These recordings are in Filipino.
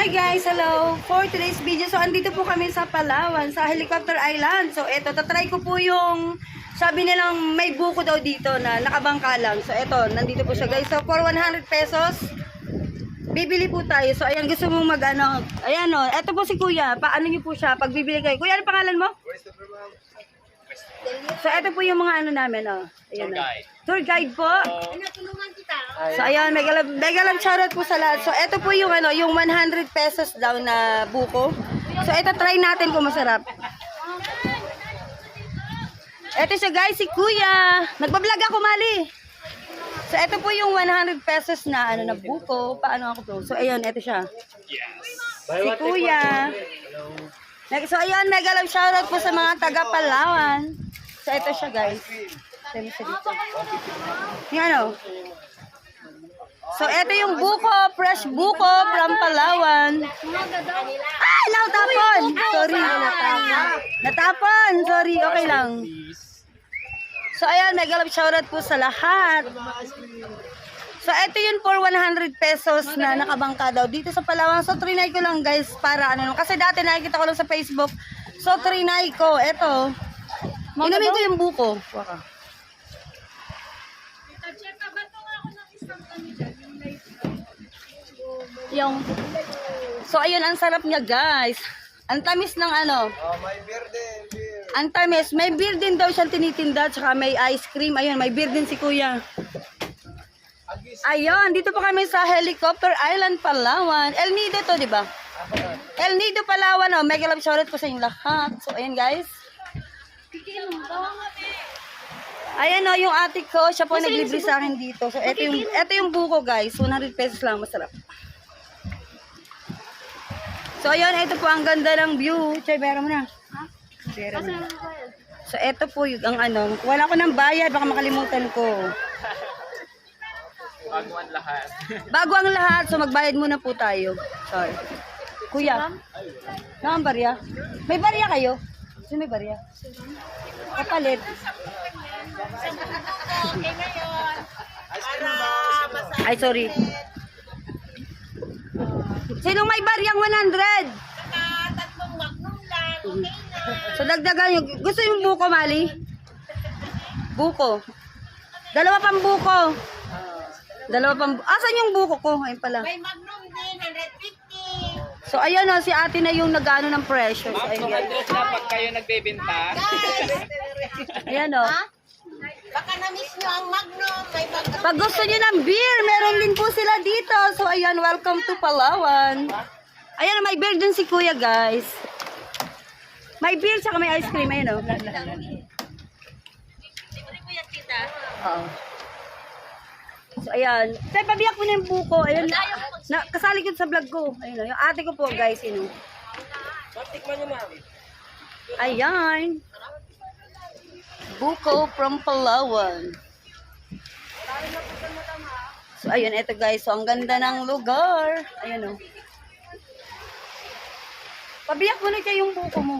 Hi guys, hello! For today's video, so andito po kami sa Palawan, sa Helicopter Island. So eto, tatry ko po yung, sabi nilang may buko daw dito na nakabangka lang. So eto, nandito po siya guys. So for 100 pesos, bibili po tayo. So ayan, gusto mong mag ano, ayan o, eto po si kuya, paano niyo po siya pag bibili kayo. Kuya, ano pangalan mo? So eto po yung mga ano namin o. Ayan, Tour o. guide. Tour guide po. Natulungan kita. So ayan, mega love, mega love shoutout po sa lahat. So ito po yung ano, yung 100 pesos daw na buko. So ito try natin kung masarap. Ito siya guys, si Kuya. Nagbablog ako, Mali. So ito po yung 100 pesos na ano na buko. Paano ako po? So ayun, ito siya. Yes. Si Kuya. Nag- So ayan, mega love shoutout po sa mga taga Palawan. So ito siya guys. Dami siya dito. Yung ano? So ito yung buko, fresh buko from Palawan. Ay, natapon! Sorry. Natapon, sorry, okay lang. So ayan, mega love shoutout po sa lahat. So ito yun for 100 pesos na nakabangka daw dito sa Palawan. So trinay ko lang guys para ano kasi dati nakikita ko lang sa Facebook. So trinay ko, eto. Inumin ko yung buko. Waka. Yung So ayun ang sarap niya guys. Ang tamis ng ano. Oh, may beer. Ang tamis, may beer din daw siyang tinitinda tsaka may ice cream. Ayun, may beer din si kuya. Ayun, dito po kami sa Helicopter Island, Palawan. El Nido to, di ba? El Nido, Palawan. Oh. Mega love shoutout po sa inyong lahat. So, ayan guys. Ayan o, yung ate ko, siya po naglibre sa akin dito. So, ito yung, ito yung buko guys. 100 pesos lang, masarap. So, ayun, ito po ang ganda ng view. Chay, meron mo na. Meron mo na. So, ito po yung ang ano. Wala ko ng bayad, baka makalimutan ko. Bago ang lahat. Bago ang lahat, so magbayad muna po tayo. Sorry. Kuya, nakang barya? May barya kayo? Sino may barya? Kapalit. Ay, sorry. Sinong may baryang 100? Tatlong magnum lang. Okay na. So dagdagan yung gusto yung buko, Mali? Buko. Dalawa pang buko. Dalawa pang Asan yung buko ko? Ayun pala. May magnum din, 150. So ayan o, si ate na yung nag-ano ng presyo. So, Ma'am, ayan. 200 na pag kayo nagbebenta. Guys, Ayan o. baka na-miss nyo ang magnum. May magnum. Pag gusto nyo ng beer, meron din po sila dito. So ayan, welcome to Palawan. Ayan, may beer din si kuya guys. May beer tsaka may ice cream. Ayan o. Oo. Ayan. Tay, pabiyak mo na yung buko. Ayan. Na, kasali ko sa vlog ko. Ayun o. Yung ate ko po guys. Yun o. Ayan. Buko from Palawan. So, ayun, ito guys. So, ang ganda ng lugar. Ayun, oh. Pabiyak mo na kayo yung buko mo.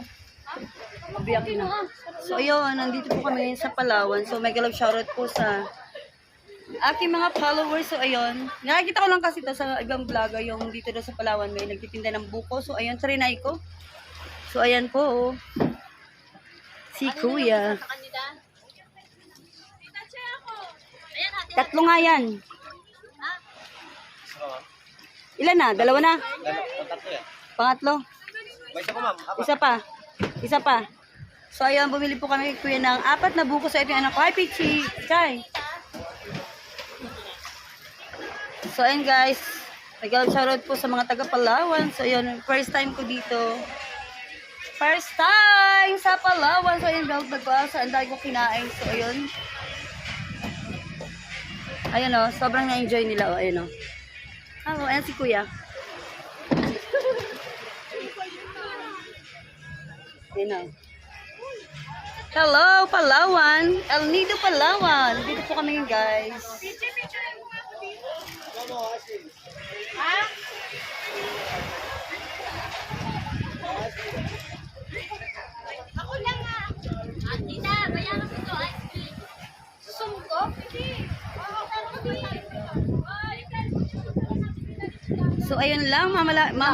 Pabiyak na. So, ayun, nandito po kami sa Palawan. So, mega love shoutout po sa aking mga followers. So, ayun. Nakikita ko lang kasi ito sa ibang vlogger yung dito daw sa Palawan may nagtitinda ng buko. So, ayun, trinay ko. So, ayan po, oh. Si Kuya. Tatlo nga yan. Ilan na? Dalawa na? Pangatlo? Isa ko, ma'am. Isa pa. Isa pa. So, ayun, bumili po kami kay kuya ng apat na buko sa ito yung anak ko. Hi, Pichi. Chai. So, ayun guys. Nag-out shoutout po sa mga taga Palawan. So, ayun, first time ko dito. First time sa Palawan. So, ayun, vlog nagpasa. Ang dahil ko kinain. So, ayun. Ayun o, sobrang na-enjoy nila o. Ayun o. Ah, oh, ayan si kuya. Ayun o. Hello, Palawan. El Nido, Palawan. Dito po kami ngayon, guys. Ako lang nga. Ah, tita, bayaran ko ito. Ice cream. Sumko? Hindi. So, ayun lang, mamala, ma-